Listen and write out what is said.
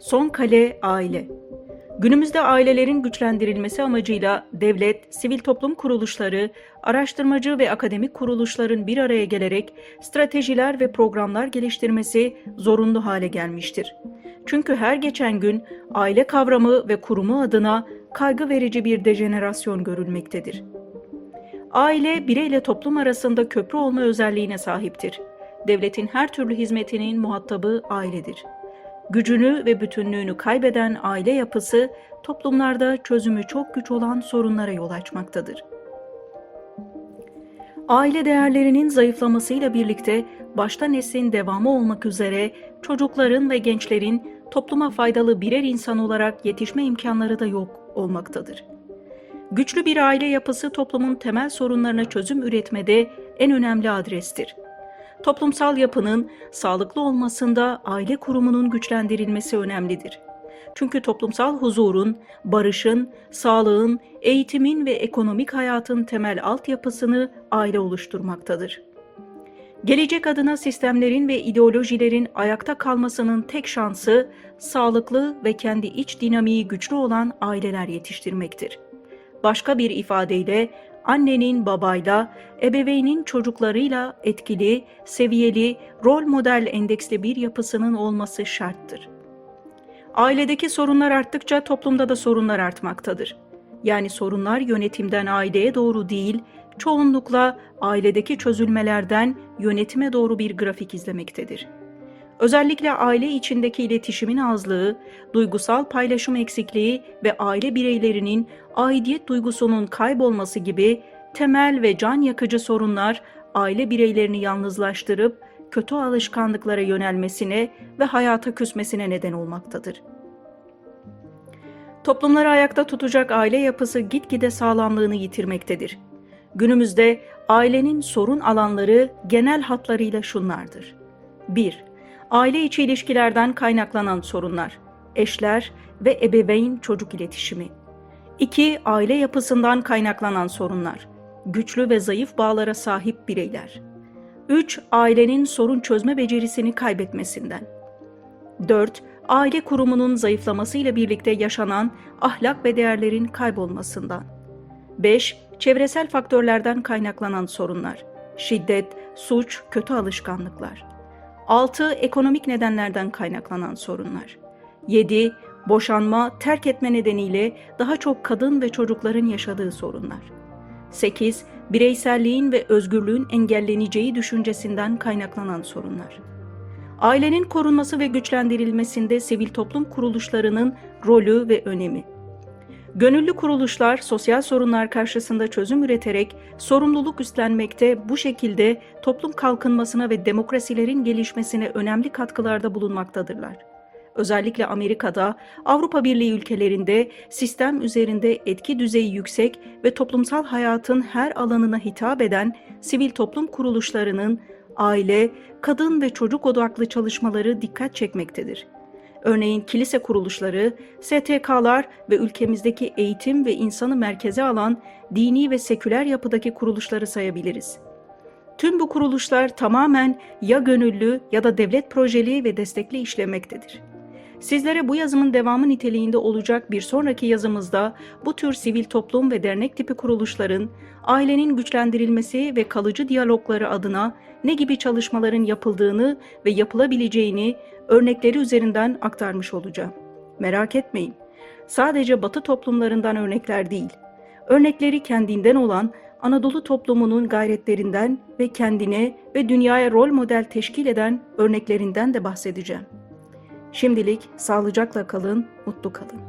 Son kale aile. Günümüzde ailelerin güçlendirilmesi amacıyla devlet, sivil toplum kuruluşları, araştırmacı ve akademik kuruluşların bir araya gelerek stratejiler ve programlar geliştirmesi zorunlu hale gelmiştir. Çünkü her geçen gün aile kavramı ve kurumu adına kaygı verici bir dejenerasyon görülmektedir. Aile, bireyle toplum arasında köprü olma özelliğine sahiptir. Devletin her türlü hizmetinin muhatabı ailedir. Gücünü ve bütünlüğünü kaybeden aile yapısı toplumlarda çözümü çok güç olan sorunlara yol açmaktadır. Aile değerlerinin zayıflamasıyla birlikte başta neslin devamı olmak üzere çocukların ve gençlerin topluma faydalı birer insan olarak yetişme imkanları da yok olmaktadır. Güçlü bir aile yapısı toplumun temel sorunlarına çözüm üretmede en önemli adrestir. Toplumsal yapının sağlıklı olmasında aile kurumunun güçlendirilmesi önemlidir. Çünkü toplumsal huzurun, barışın, sağlığın, eğitimin ve ekonomik hayatın temel altyapısını aile oluşturmaktadır. Gelecek adına sistemlerin ve ideolojilerin ayakta kalmasının tek şansı sağlıklı ve kendi iç dinamiği güçlü olan aileler yetiştirmektir. Başka bir ifadeyle annenin babayla, ebeveynin çocuklarıyla etkili, seviyeli, rol model endeksli bir yapısının olması şarttır. Ailedeki sorunlar arttıkça toplumda da sorunlar artmaktadır. Yani sorunlar yönetimden aileye doğru değil, çoğunlukla ailedeki çözülmelerden yönetime doğru bir grafik izlemektedir. Özellikle aile içindeki iletişimin azlığı, duygusal paylaşım eksikliği ve aile bireylerinin aidiyet duygusunun kaybolması gibi temel ve can yakıcı sorunlar aile bireylerini yalnızlaştırıp kötü alışkanlıklara yönelmesine ve hayata küsmesine neden olmaktadır. Toplumları ayakta tutacak aile yapısı gitgide sağlamlığını yitirmektedir. Günümüzde ailenin sorun alanları genel hatlarıyla şunlardır. 1. Aile içi ilişkilerden kaynaklanan sorunlar, eşler ve ebeveyn çocuk iletişimi. 2. Aile yapısından kaynaklanan sorunlar, güçlü ve zayıf bağlara sahip bireyler. 3. Ailenin sorun çözme becerisini kaybetmesinden. 4. Aile kurumunun zayıflamasıyla birlikte yaşanan ahlak ve değerlerin kaybolmasından. 5. Çevresel faktörlerden kaynaklanan sorunlar. Şiddet, suç, kötü alışkanlıklar. 6. Ekonomik nedenlerden kaynaklanan sorunlar. 7. Boşanma, terk etme nedeniyle daha çok kadın ve çocukların yaşadığı sorunlar. 8. Bireyselliğin ve özgürlüğün engelleneceği düşüncesinden kaynaklanan sorunlar. Ailenin korunması ve güçlendirilmesinde sivil toplum kuruluşlarının rolü ve önemi. Gönüllü kuruluşlar sosyal sorunlar karşısında çözüm üreterek sorumluluk üstlenmekte bu şekilde toplum kalkınmasına ve demokrasilerin gelişmesine önemli katkılarda bulunmaktadırlar. Özellikle Amerika'da, Avrupa Birliği ülkelerinde sistem üzerinde etki düzeyi yüksek ve toplumsal hayatın her alanına hitap eden sivil toplum kuruluşlarının aile, kadın ve çocuk odaklı çalışmaları dikkat çekmektedir. Örneğin kilise kuruluşları, STK'lar ve ülkemizdeki eğitim ve insanı merkeze alan dini ve seküler yapıdaki kuruluşları sayabiliriz. Tüm bu kuruluşlar tamamen ya gönüllü ya da devlet projeli ve destekli işlemektedir. Sizlere bu yazımın devamı niteliğinde olacak bir sonraki yazımızda bu tür sivil toplum ve dernek tipi kuruluşların ailenin güçlendirilmesi ve kalıcı diyalogları adına ne gibi çalışmaların yapıldığını ve yapılabileceğini örnekleri üzerinden aktarmış olacağım. Merak etmeyin. Sadece Batı toplumlarından örnekler değil. Örnekleri kendinden olan Anadolu toplumunun gayretlerinden ve kendine ve dünyaya rol model teşkil eden örneklerinden de bahsedeceğim. Şimdilik sağlıcakla kalın, mutlu kalın.